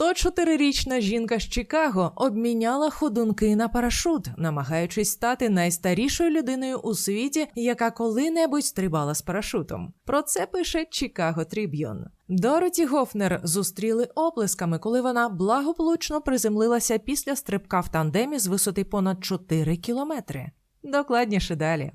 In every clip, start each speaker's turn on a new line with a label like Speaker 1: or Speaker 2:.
Speaker 1: 104-річна жінка з Чикаго обміняла ходунки на парашут, намагаючись стати найстарішою людиною у світі, яка коли-небудь стрибала з парашутом. Про це пише Чикаго Триб'юн. Дороті Гофнер зустріли оплесками, коли вона благополучно приземлилася після стрибка в тандемі з висоти понад 4 кілометри. Докладніше далі.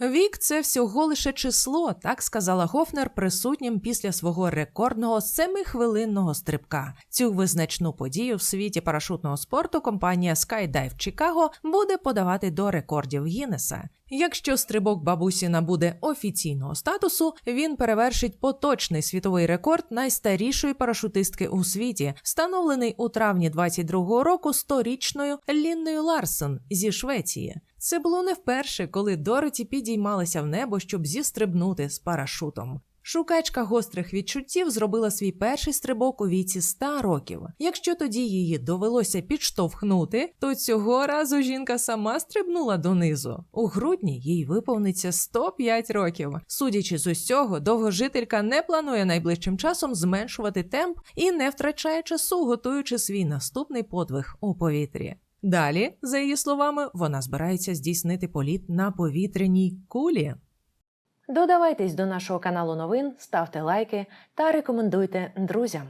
Speaker 1: Вік це всього лише число, так сказала Гофнер присутнім після свого рекордного семихвилинного стрибка. Цю визначну подію в світі парашутного спорту компанія Skydive Chicago буде подавати до рекордів Гіннеса. Якщо стрибок бабусі набуде офіційного статусу, він перевершить поточний світовий рекорд найстарішої парашутистки у світі, встановлений у травні 22-го року сторічною Лінною Ларсон зі Швеції. Це було не вперше, коли Дороті підіймалася в небо, щоб зістрибнути з парашутом. Шукачка гострих відчуттів зробила свій перший стрибок у віці 100 років. Якщо тоді її довелося підштовхнути, то цього разу жінка сама стрибнула донизу. У грудні їй виповниться 105 років. Судячи з усього, довгожителька не планує найближчим часом зменшувати темп і не втрачає часу, готуючи свій наступний подвиг у повітрі. Далі, за її словами, вона збирається здійснити політ на повітряній кулі.
Speaker 2: Додавайтесь до нашого каналу новин, ставте лайки та рекомендуйте друзям.